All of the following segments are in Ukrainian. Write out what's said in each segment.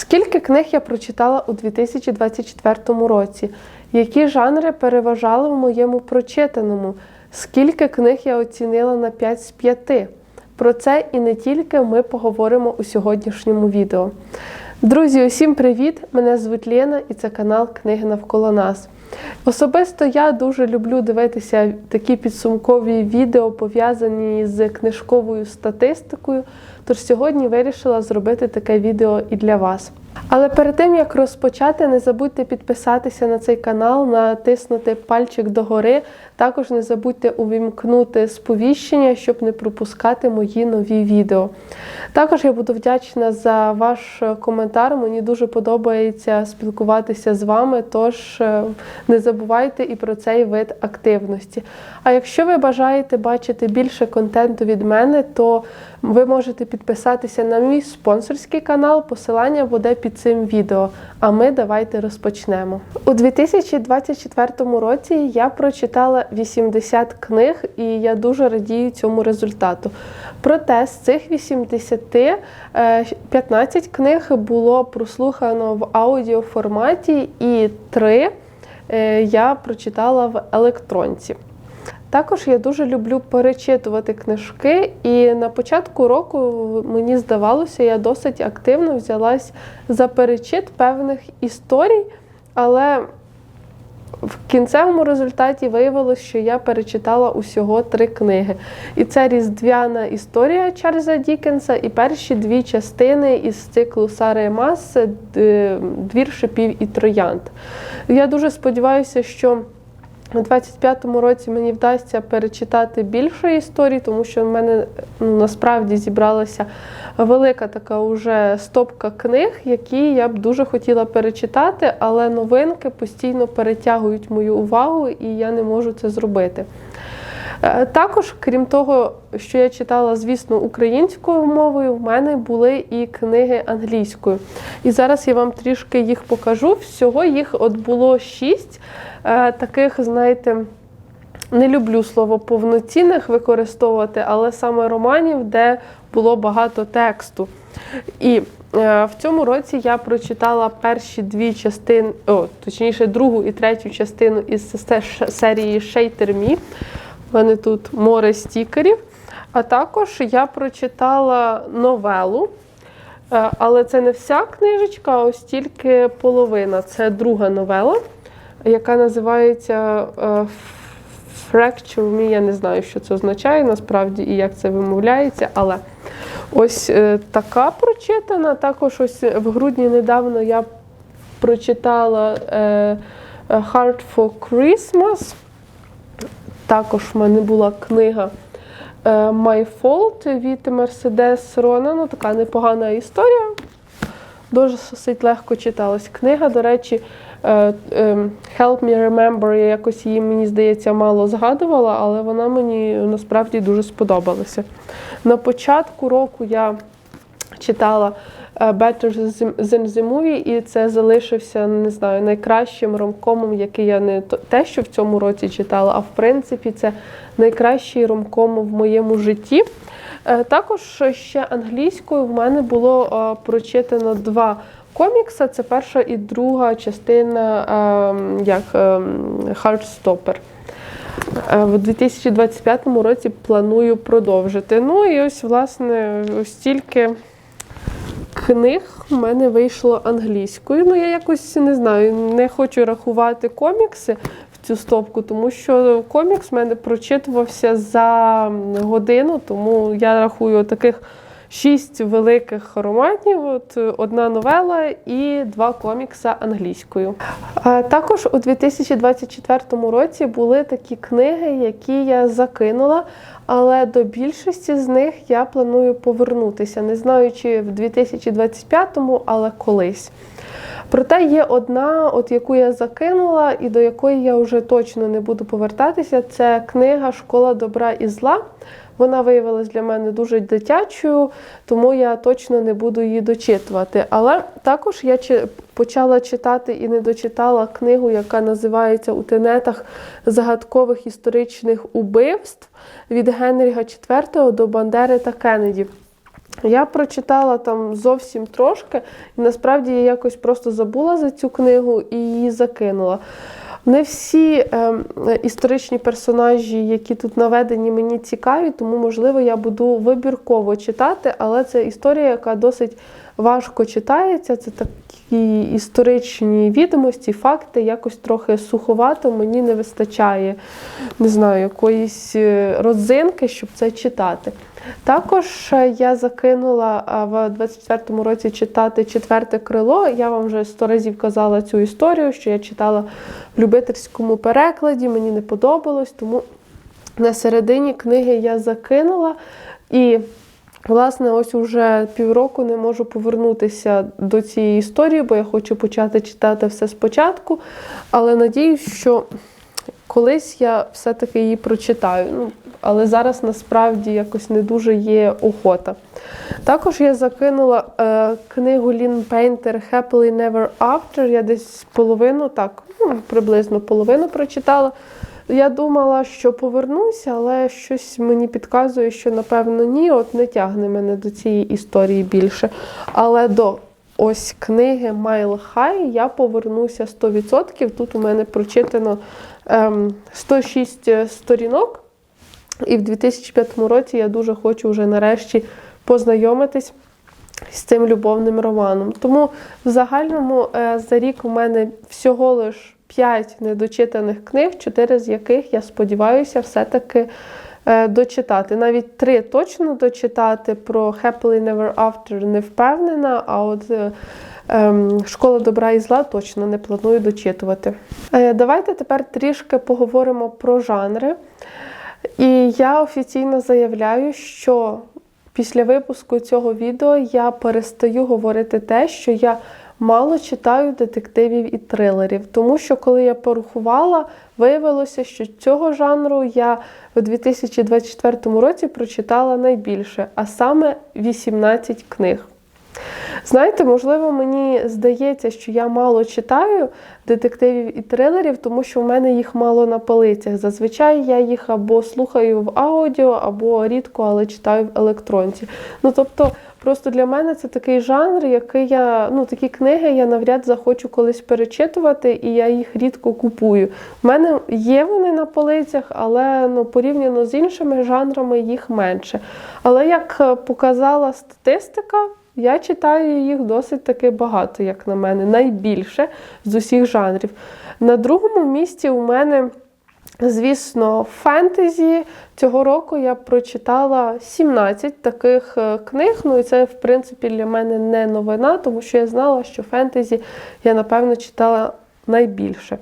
Скільки книг я прочитала у 2024 році? Які жанри переважали в моєму прочитаному? Скільки книг я оцінила на 5 з 5? Про це і не тільки ми поговоримо у сьогоднішньому відео. Друзі, усім привіт! Мене звуть Лена і це канал Книги навколо нас. Особисто я дуже люблю дивитися такі підсумкові відео, пов'язані з книжковою статистикою. Тож сьогодні вирішила зробити таке відео і для вас. Але перед тим як розпочати, не забудьте підписатися на цей канал, натиснути пальчик догори. Також не забудьте увімкнути сповіщення, щоб не пропускати мої нові відео. Також я буду вдячна за ваш коментар. Мені дуже подобається спілкуватися з вами, тож е, не забувайте і про цей вид активності. А якщо ви бажаєте бачити більше контенту від мене, то ви можете підписатися на мій спонсорський канал. Посилання буде під цим відео. А ми давайте розпочнемо. У 2024 році я прочитала 80 книг, і я дуже радію цьому результату. Проте з цих 80 е, 15 книг було прослухано в аудіоформаті, і 3 е, я прочитала в електронці. Також я дуже люблю перечитувати книжки, і на початку року мені здавалося, я досить активно взялась за перечит певних історій, але в кінцевому результаті виявилось, що я перечитала усього три книги. І це Різдвяна історія Чарльза Дікенса і перші дві частини із циклу Сари Мас Двір шипів і троянд. Я дуже сподіваюся, що у 25-му році мені вдасться перечитати більше історій, тому що в мене ну, насправді зібралася велика така уже стопка книг, які я б дуже хотіла перечитати, але новинки постійно перетягують мою увагу, і я не можу це зробити. Е, Також, крім того, що я читала, звісно, українською мовою, в мене були і книги англійською. І зараз я вам трішки їх покажу. Всього їх от було шість е, таких, знаєте, не люблю слово повноцінних використовувати, але саме романів, де було багато тексту. І е, в цьому році я прочитала перші дві частини, о, точніше, другу і третю частину із серії Шейтермі. У мене тут море стікерів. А також я прочитала новелу, е, але це не вся книжечка, а ось тільки половина. Це друга новела, яка називається е, Fracture Me. Я не знаю, що це означає насправді і як це вимовляється. Але ось е, така прочитана. Також ось в грудні недавно я прочитала Heart for Christmas. Також в мене була книга My Fault від Мерседес Рона. Ну, така непогана історія. Дуже досить легко читалась книга. До речі, Help Me Remember, я якось її, мені здається, мало згадувала, але вона мені насправді дуже сподобалася. На початку року я читала Better Than the Movie, і це залишився, не знаю, найкращим ромкомом, який я не те, що в цьому році читала, а в принципі, це найкращий ромком в моєму житті. Також ще англійською в мене було прочитано два комікси. Це перша і друга частина як Heartstopper. В 2025 році планую продовжити. Ну і ось, власне, ось тільки книг в мене вийшло англійською. Ну, я якось не знаю, не хочу рахувати комікси в цю стопку, тому що комікс в мене прочитувався за годину, тому я рахую таких шість великих романів, от одна новела і два комікса англійською. А також у 2024 році були такі книги, які я закинула. Але до більшості з них я планую повернутися, не знаю, чи в 2025-му, але колись. Проте є одна, от яку я закинула, і до якої я вже точно не буду повертатися. Це книга Школа добра і зла. Вона виявилась для мене дуже дитячою, тому я точно не буду її дочитувати. Але також я почала читати і не дочитала книгу, яка називається У тенетах загадкових історичних убивств від Генріга IV до Бандери та Кеннеді. Я прочитала там зовсім трошки, і насправді я якось просто забула за цю книгу і її закинула. Не всі е, історичні персонажі, які тут наведені, мені цікаві, тому, можливо, я буду вибірково читати, але це історія, яка досить важко читається. Це такі історичні відомості, факти, якось трохи суховато, мені не вистачає, не знаю, якоїсь е, родзинки, щоб це читати. Також е, я закинула е, в 24-му році читати четверте крило. Я вам вже сто разів казала цю історію, що я читала в любительському перекладі, мені не подобалось, тому на середині книги я закинула. І, власне, ось уже півроку не можу повернутися до цієї історії, бо я хочу почати читати все спочатку. Але надіюсь, що колись я все-таки її прочитаю. Ну, але зараз насправді якось не дуже є охота. Також я закинула е, книгу Лін Пейнтер Happily Never After. Я десь половину, так, ну, приблизно половину прочитала. Я думала, що повернуся, але щось мені підказує, що напевно ні, от не тягне мене до цієї історії більше. Але до ось книги Майл Хай я повернуся 100%. Тут у мене прочитано ем, 106 сторінок. І в 2005 році я дуже хочу вже нарешті познайомитись з цим любовним романом. Тому в загальному е, за рік у мене всього лиш 5 недочитаних книг, 4 з яких я сподіваюся все-таки е, дочитати. Навіть 3 точно дочитати. Про Happily Never After не впевнена, а от е, ем, Школа добра і зла точно не планую дочитувати. Давайте тепер трішки поговоримо про жанри. І я офіційно заявляю, що після випуску цього відео я перестаю говорити те, що я мало читаю детективів і трилерів. Тому що, коли я порахувала, виявилося, що цього жанру я у 2024 році прочитала найбільше, а саме 18 книг. Знаєте, можливо, мені здається, що я мало читаю детективів і трилерів, тому що в мене їх мало на полицях. Зазвичай я їх або слухаю в аудіо, або рідко, але читаю в електронці. Ну тобто, просто для мене це такий жанр, який я, ну такі книги я навряд захочу колись перечитувати, і я їх рідко купую. У мене є вони на полицях, але ну, порівняно з іншими жанрами їх менше. Але як показала статистика, я читаю їх досить таки багато, як на мене, найбільше з усіх жанрів. На другому місці у мене, звісно, фентезі. Цього року я прочитала 17 таких е, книг. Ну і це, в принципі, для мене не новина, тому що я знала, що фентезі я, напевно, читала найбільше.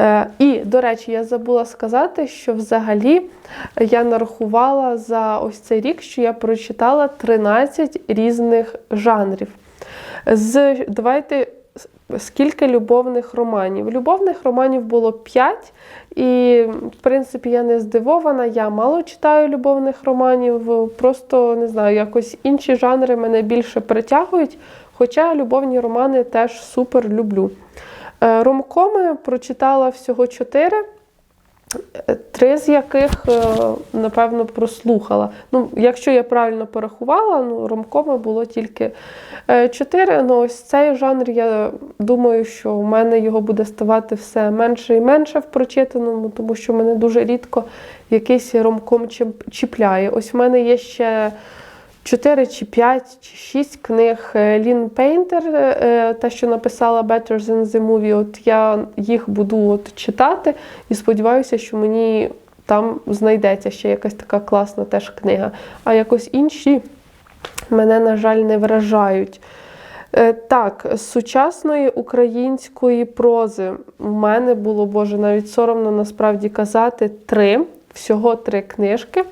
Е, і, до речі, я забула сказати, що взагалі я нарахувала за ось цей рік, що я прочитала 13 різних жанрів. З, Давайте скільки любовних романів. Любовних романів було 5, і, в принципі, я не здивована, я мало читаю любовних романів, просто не знаю, якось інші жанри мене більше притягують. Хоча любовні романи теж супер люблю. Е, ромкоми прочитала всього чотири, три з яких, е, напевно, прослухала. Ну, Якщо я правильно порахувала, ну, ромкоми було тільки е, чотири. Ну, ось цей жанр, я думаю, що у мене його буде ставати все менше і менше в прочитаному, тому що мене дуже рідко якийсь ромком чіпляє. Ось в мене є ще. 4 чи 5 чи 6 книг Лін Пейнтер, е, та, що написала Better Than the Movie, от я їх буду от читати і сподіваюся, що мені там знайдеться ще якась така класна теж книга. А якось інші мене, на жаль, не вражають. Е, так, з сучасної української прози у мене було, Боже, навіть соромно насправді казати три всього три книжки,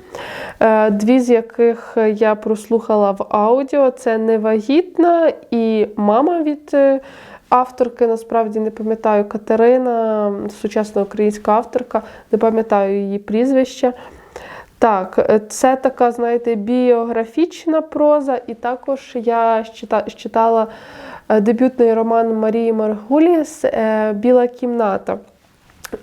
е, дві з яких я прослухала в аудіо: це Невагітна і мама від е, авторки. Насправді не пам'ятаю Катерина, сучасна українська авторка, не пам'ятаю її прізвище. Так, е, це така, знаєте, біографічна проза, і також я читала дебютний роман Марії Маргуліс Біла кімната.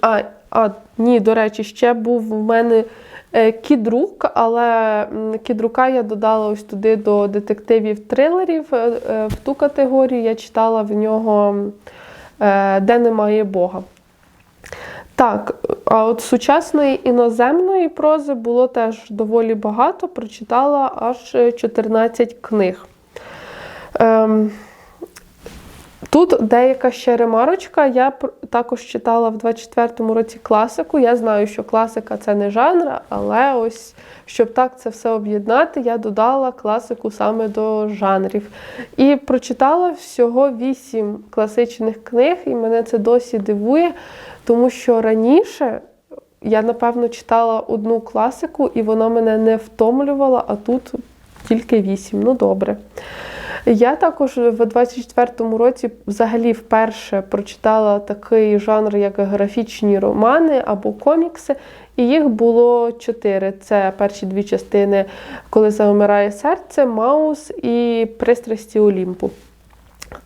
А, а ні, до речі, ще був в мене Е, Кідрук, але кідрука я додала ось туди до детективів трилерів. Е, е, В ту категорію я читала в нього Де немає Бога. Так, а от сучасної іноземної прози було теж доволі багато. Прочитала аж е, 14 книг. Ем, Тут деяка ще ремарочка. Я також читала в 24-му році класику. Я знаю, що класика це не жанр, але ось щоб так це все об'єднати, я додала класику саме до жанрів. І прочитала всього 8 класичних книг, і мене це досі дивує, тому що раніше я, напевно, читала одну класику, і вона мене не втомлювала, а тут тільки 8. Ну, добре. Я також в 24-му році взагалі вперше прочитала такий жанр, як графічні романи або комікси, і їх було чотири. Це перші дві частини, коли завмирає серце, Маус і Пристрасті Олімпу.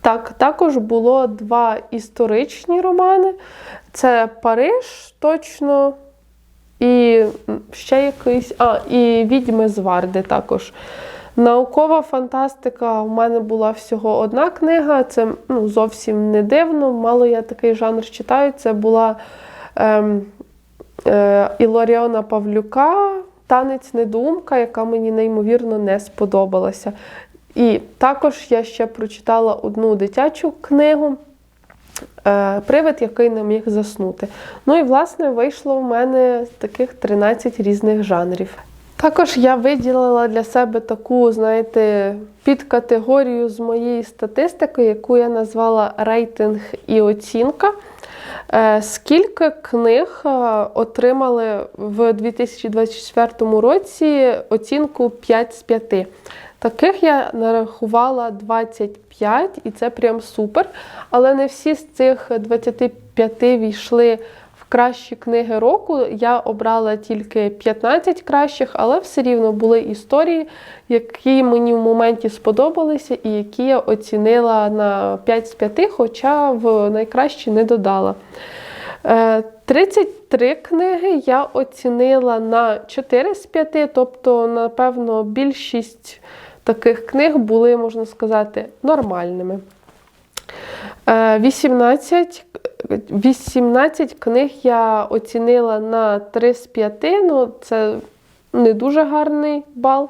Так, також було два історичні романи: це Париж, точно, і ще якийсь. А, і Відьми з Варди також. Наукова фантастика у мене була всього одна книга. Це ну, зовсім не дивно. Мало я такий жанр читаю. Це була ем, е, Іларіона Павлюка, Танець недумка, яка мені неймовірно не сподобалася. І також я ще прочитала одну дитячу книгу. е, Привид, який не міг заснути. Ну і власне вийшло в мене таких 13 різних жанрів. Також я виділила для себе таку, знаєте, підкатегорію з моєї статистики, яку я назвала рейтинг і оцінка. Е, Скільки книг е, отримали в 2024 році оцінку 5 з 5? Таких я нарахувала 25, і це прям супер. Але не всі з цих 25 війшли кращі книги року. Я обрала тільки 15 кращих, але все рівно були історії, які мені в моменті сподобалися, і які я оцінила на 5 з 5, хоча в найкращі не додала. Е, 33 книги я оцінила на 4 з 5, тобто, напевно, більшість таких книг були, можна сказати, нормальними. Е, 18, 18 книг я оцінила на 3 з 5, ну це не дуже гарний бал.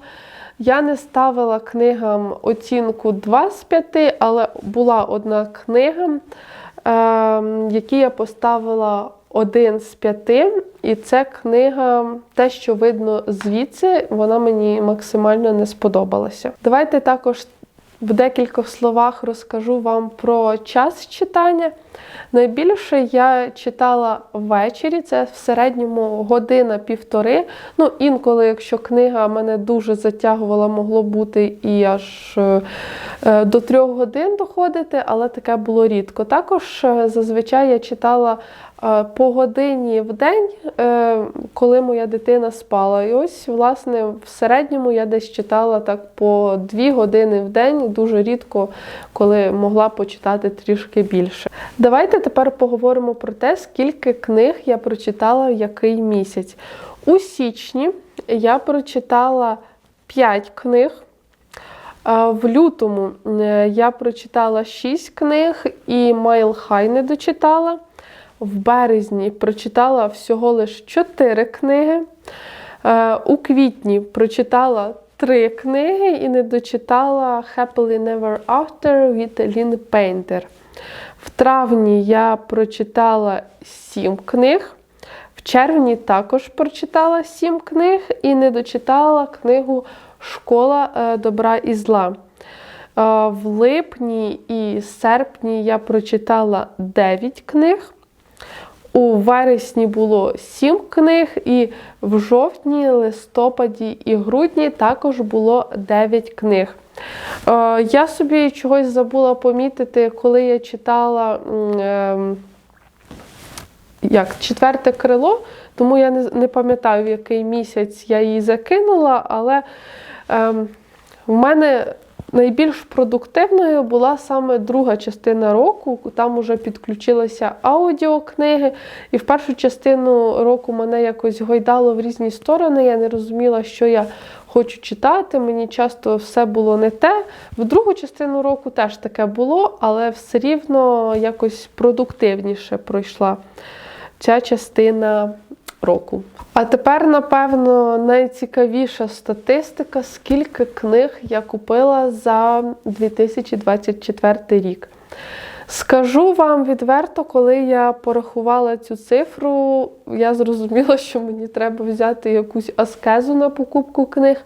Я не ставила книгам оцінку 2 з 5, але була одна книга, е, якій я поставила 1 з 5, і це книга, те, що видно звідси, вона мені максимально не сподобалася. Давайте також в декількох словах розкажу вам про час читання. Найбільше я читала ввечері, це в середньому година-півтори. Ну, інколи, якщо книга мене дуже затягувала, могло бути і аж е, е, до трьох годин доходити, але таке було рідко. Також е, зазвичай я читала по годині в день, е, коли моя дитина спала. І ось, власне, в середньому я десь читала так по дві години в день, дуже рідко, коли могла почитати трішки більше. Давайте тепер поговоримо про те, скільки книг я прочитала в який місяць. У січні я прочитала 5 книг. В лютому е, я прочитала 6 книг і Майл Хай не дочитала. В березні прочитала всього лише 4 книги. Е, У квітні прочитала 3 книги і не дочитала Happily Never After від Lynn Painter. В травні я прочитала 7 книг. В червні також прочитала 7 книг і не дочитала книгу Школа е, добра і зла. Е, В липні і серпні я прочитала 9 книг. У вересні було 7 книг, і в жовтні, листопаді і грудні також було 9 книг. Е, Я собі чогось забула помітити, коли я читала ем, як, четверте крило, тому я не, пам'ятаю, в який місяць я її закинула, але ем, в мене найбільш продуктивною була саме друга частина року. Там вже підключилися аудіокниги. І в першу частину року мене якось гойдало в різні сторони. Я не розуміла, що я хочу читати. Мені часто все було не те. В другу частину року теж таке було, але все рівно якось продуктивніше пройшла ця частина року. А тепер, напевно, найцікавіша статистика, скільки книг я купила за 2024 рік. Скажу вам відверто, коли я порахувала цю цифру, я зрозуміла, що мені треба взяти якусь аскезу на покупку книг.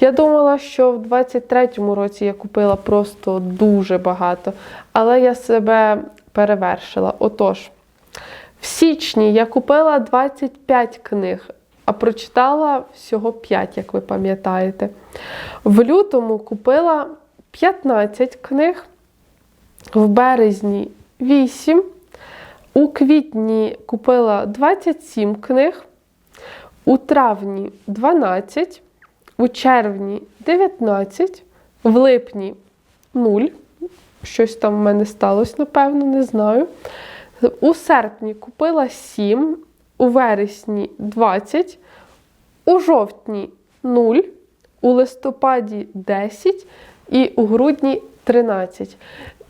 Я думала, що в 23-му році я купила просто дуже багато, але я себе перевершила. Отож, в січні я купила 25 книг, а прочитала всього 5, як ви пам'ятаєте. В лютому купила 15 книг, в березні 8, у квітні купила 27 книг, у травні 12, у червні 19, в липні 0. Щось там в мене сталося, напевно, не знаю. У серпні купила 7, у вересні 20, у жовтні 0, у листопаді 10 і у грудні 13.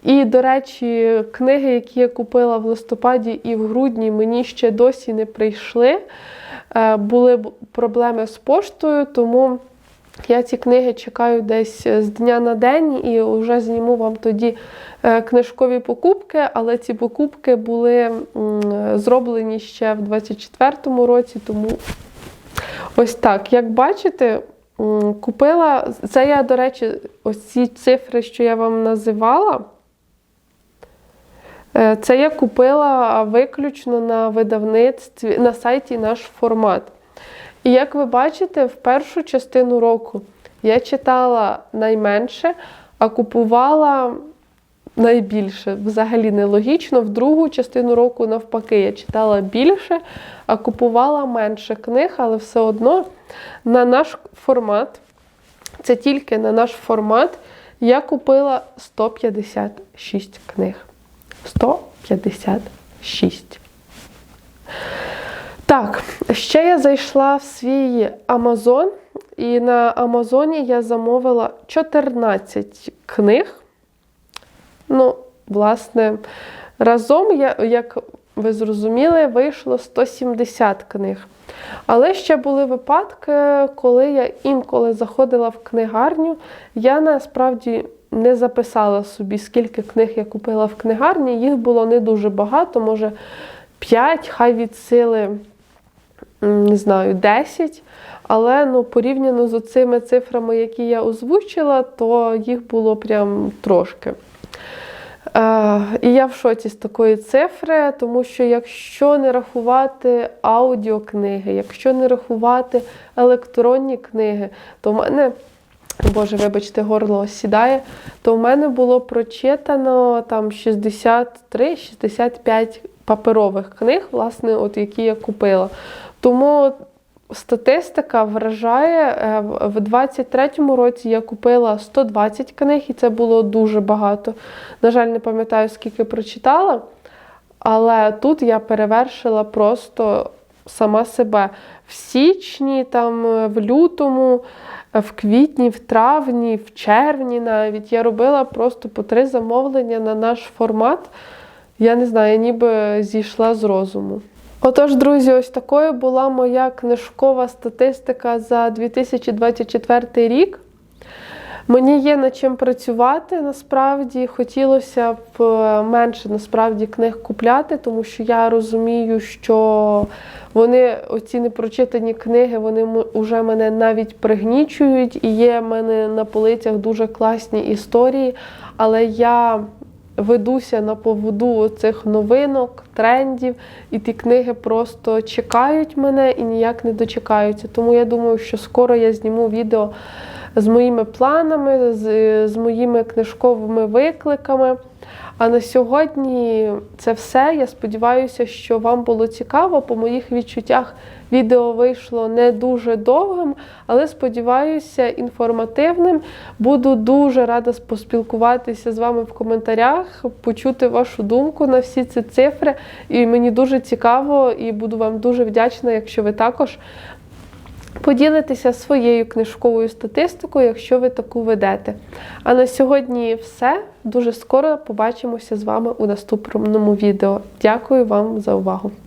І, до речі, книги, які я купила в листопаді і в грудні, мені ще досі не прийшли. Е, Були проблеми з поштою, тому я ці книги чекаю десь з дня на день і вже зніму вам тоді е, книжкові покупки, але ці покупки були зроблені ще в 24-му році, тому ось так. Як бачите, купила. Це я, до речі, ось ці цифри, що я вам називала. е, Це я купила виключно на видавництві на сайті наш формат. І як ви бачите, в першу частину року я читала найменше, а купувала найбільше. Взагалі нелогічно. В другу частину року, навпаки, я читала більше, а купувала менше книг, але все одно на наш формат, це тільки на наш формат, я купила 156 книг. 156. Так, ще я зайшла в свій Амазон, і на Амазоні я замовила 14 книг. Ну, власне, разом, я, як ви зрозуміли, вийшло 170 книг. Але ще були випадки, коли я інколи заходила в книгарню, я насправді не записала собі, скільки книг я купила в книгарні. Їх було не дуже багато, може 5, хай від сили не знаю, 10. Але ну, порівняно з цими цифрами, які я озвучила, то їх було прям трошки. Е, і я в шоці з такої цифри, тому що якщо не рахувати аудіокниги, якщо не рахувати електронні книги, то в мене, Боже, вибачте, горло осідає, то в мене було прочитано там 63-65 паперових книг, власне, от які я купила. Тому статистика вражає. Е, В 23-му році я купила 120 книг, і це було дуже багато. На жаль, не пам'ятаю, скільки прочитала. Але тут я перевершила просто сама себе. В січні, там, е, в лютому, е, в квітні, в травні, в червні навіть я робила просто по три замовлення на наш формат. Я не знаю, я ніби зійшла з розуму. Отож, друзі, ось такою була моя книжкова статистика за 2024 рік. Мені є над чим працювати насправді. Хотілося б е, менше насправді книг купляти, тому що я розумію, що вони, оці непрочитані книги, вони уже мене навіть пригнічують, і є в мене на полицях дуже класні історії, але я ведуся на поводу цих новинок, трендів, і ті книги просто чекають мене і ніяк не дочекаються. Тому я думаю, що скоро я зніму відео з моїми планами, з, з моїми книжковими викликами. А на сьогодні це все. Я сподіваюся, що вам було цікаво. По моїх відчуттях відео вийшло не дуже довгим, але сподіваюся, інформативним. Буду дуже рада поспілкуватися з вами в коментарях, почути вашу думку на всі ці цифри. І мені дуже цікаво і буду вам дуже вдячна, якщо ви також поділитеся своєю книжковою статистикою, якщо ви таку ведете. А на сьогодні все. Дуже скоро побачимося з вами у наступному відео. Дякую вам за увагу!